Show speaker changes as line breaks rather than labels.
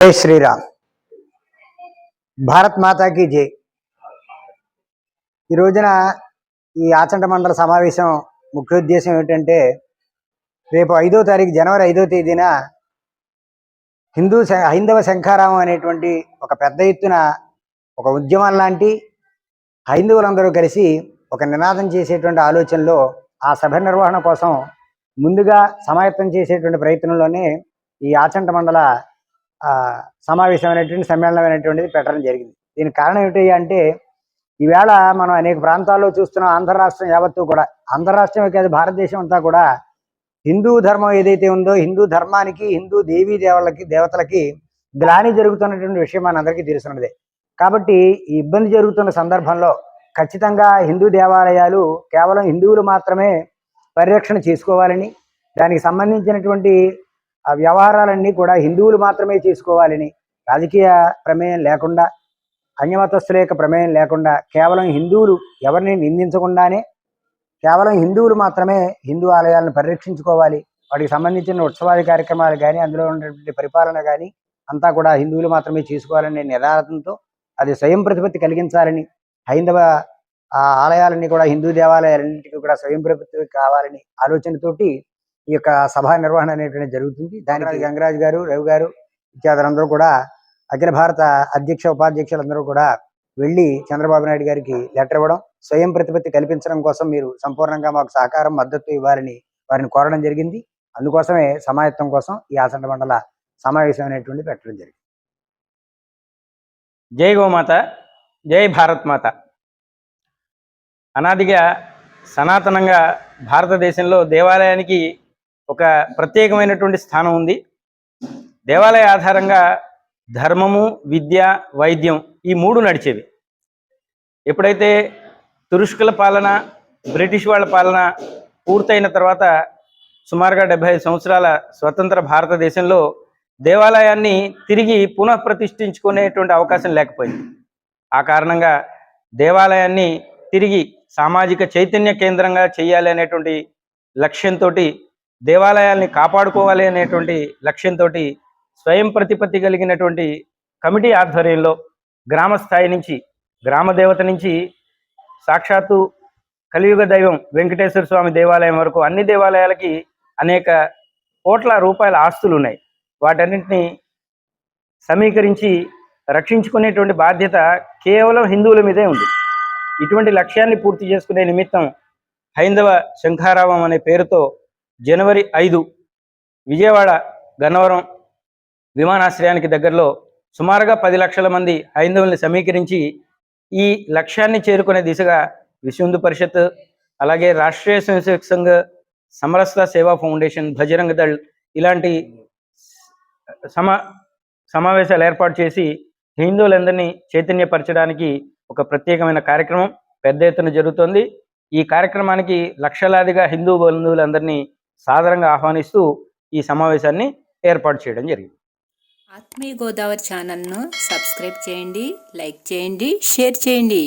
శ్రీరామ్. భారత్ మాతాకి జై. ఈ రోజున ఈ ఆచంట మండల సమావేశం ముఖ్య ఉద్దేశం ఏంటంటే రేపు ఐదో తారీఖు జనవరి ఐదో తేదీన హిందూ హైందవ శంఖారామం అనేటువంటి ఒక పెద్ద ఎత్తున ఒక ఉద్యమం లాంటి హైందవులందరూ కలిసి ఒక నినాదం చేసేటువంటి ఆలోచనలో ఆ సభ నిర్వహణ కోసం ముందుగా సమాయత్తం చేసేటువంటి ప్రయత్నంలోనే ఈ ఆచంట మండల ఆ, సమావేశం సమ్మేళనం అనేటువంటిది పెట్టడం జరిగింది. దీనికి కారణం ఏమిటి అంటే ఈవేళ మనం అనేక ప్రాంతాల్లో చూస్తున్న ఆంధ్ర రాష్ట్రం యావత్తు కూడా ఆంధ్ర రాష్ట్రమే కాదు భారతదేశం అంతా కూడా హిందూ ధర్మం ఏదైతే ఉందో హిందూ ధర్మానికి హిందూ దేవీ దేవతలకి దేవతలకి గ్లాని జరుగుతున్నటువంటి విషయం మనందరికీ తెలుసున్నదే. కాబట్టి ఈ ఇబ్బంది జరుగుతున్న సందర్భంలో ఖచ్చితంగా హిందూ దేవాలయాలు కేవలం హిందువులు మాత్రమే పరిరక్షణ చేసుకోవాలని దానికి సంబంధించినటువంటి ఆ వ్యవహారాలన్నీ కూడా హిందువులు మాత్రమే చేసుకోవాలని రాజకీయ ప్రమేయం లేకుండా అన్యమతస్థుల యొక్క ప్రమేయం లేకుండా కేవలం హిందువులు ఎవరిని నిందించకుండానే కేవలం హిందువులు మాత్రమే హిందూ ఆలయాలను పరిరక్షించుకోవాలి. వాటికి సంబంధించిన ఉత్సవాది కార్యక్రమాలు కానీ అందులో ఉన్నటువంటి పరిపాలన కానీ అంతా కూడా హిందువులు మాత్రమే చేసుకోవాలనే నిరాధంతో అది స్వయం ప్రతిపత్తి కలిగించాలని హైందవ ఆ ఆలయాలన్నీ కూడా హిందూ దేవాలయాలన్నింటికి కూడా స్వయం ప్రతిపత్తి కావాలని ఆలోచనతోటి ఈ యొక్క సభా నిర్వహణ అనేటువంటి జరుగుతుంది. దానికి గంగరాజు గారు రవి గారు ఇత్యాదులందరూ కూడా అఖిల భారత అధ్యక్ష ఉపాధ్యక్షులందరూ కూడా వెళ్ళి చంద్రబాబు నాయుడు గారికి లెటర్ ఇవ్వడం స్వయం ప్రతిపత్తి కల్పించడం కోసం మీరు సంపూర్ణంగా మాకు సహకారం మద్దతు ఇవ్వాలని వారిని కోరడం జరిగింది. అందుకోసమే సమాయత్తం కోసం ఈ ఆసండ మండల సమావేశం అనేటువంటి పెట్టడం జరిగింది.
జై గోమాత జై భారత్ మాత. అనాదిగా సనాతనంగా భారతదేశంలో దేవాలయానికి ఒక ప్రత్యేకమైనటువంటి స్థానం ఉంది. దేవాలయ ఆధారంగా ధర్మము విద్య వైద్యం ఈ మూడు నడిచేవి. ఎప్పుడైతే తురుష్కుల పాలన బ్రిటిష్ వాళ్ళ పాలన పూర్తయిన తర్వాత సుమారుగా డెబ్బై ఐదు సంవత్సరాల స్వతంత్ర భారతదేశంలో దేవాలయాన్ని తిరిగి పునః ప్రతిష్ఠించుకునేటువంటి అవకాశం లేకపోయింది. ఆ కారణంగా దేవాలయాన్ని తిరిగి సామాజిక చైతన్య కేంద్రంగా చేయాలి అనేటువంటి లక్ష్యంతో దేవాలయాల్ని కాపాడుకోవాలి అనేటువంటి లక్ష్యంతో స్వయం ప్రతిపత్తి కలిగినటువంటి కమిటీ ఆధ్వర్యంలో గ్రామ స్థాయి నుంచి గ్రామ దేవత నుంచి సాక్షాత్తు కలియుగ దైవం వెంకటేశ్వర స్వామి దేవాలయం వరకు అన్ని దేవాలయాలకి అనేక కోట్ల రూపాయల ఆస్తులు ఉన్నాయి. వాటన్నింటినీ సమీకరించి రక్షించుకునేటువంటి బాధ్యత కేవలం హిందువుల మీదే ఉంది. ఇటువంటి లక్ష్యాన్ని పూర్తి చేసుకునే నిమిత్తం హైందవ శంఖారావం అనే పేరుతో జనవరి ఐదు విజయవాడ గన్నవరం విమానాశ్రయానికి దగ్గరలో సుమారుగా పది లక్షల మంది హైందవుల్ని సమీకరించి ఈ లక్ష్యాన్ని చేరుకునే దిశగా విశ్వందు పరిషత్ అలాగే రాష్ట్రీయ స్వయంసేవక్ సంఘ్ సమరస్త సేవా ఫౌండేషన్ భజరంగ దళ్ ఇలాంటి సమా సమావేశాలు ఏర్పాటు చేసి హిందువులందరినీ చైతన్యపరచడానికి ఒక ప్రత్యేకమైన కార్యక్రమం పెద్ద ఎత్తున జరుగుతోంది. ఈ కార్యక్రమానికి లక్షలాదిగా హిందూ బంధువులందరినీ సాదరంగా ఆహ్వానిస్తూ ఈ సమావేశాన్ని ఏర్పాటు చేయడం జరిగింది.
ఆత్మీయ గోదావరి ఛానల్ను సబ్స్క్రైబ్ చేయండి లైక్ చేయండి షేర్ చేయండి.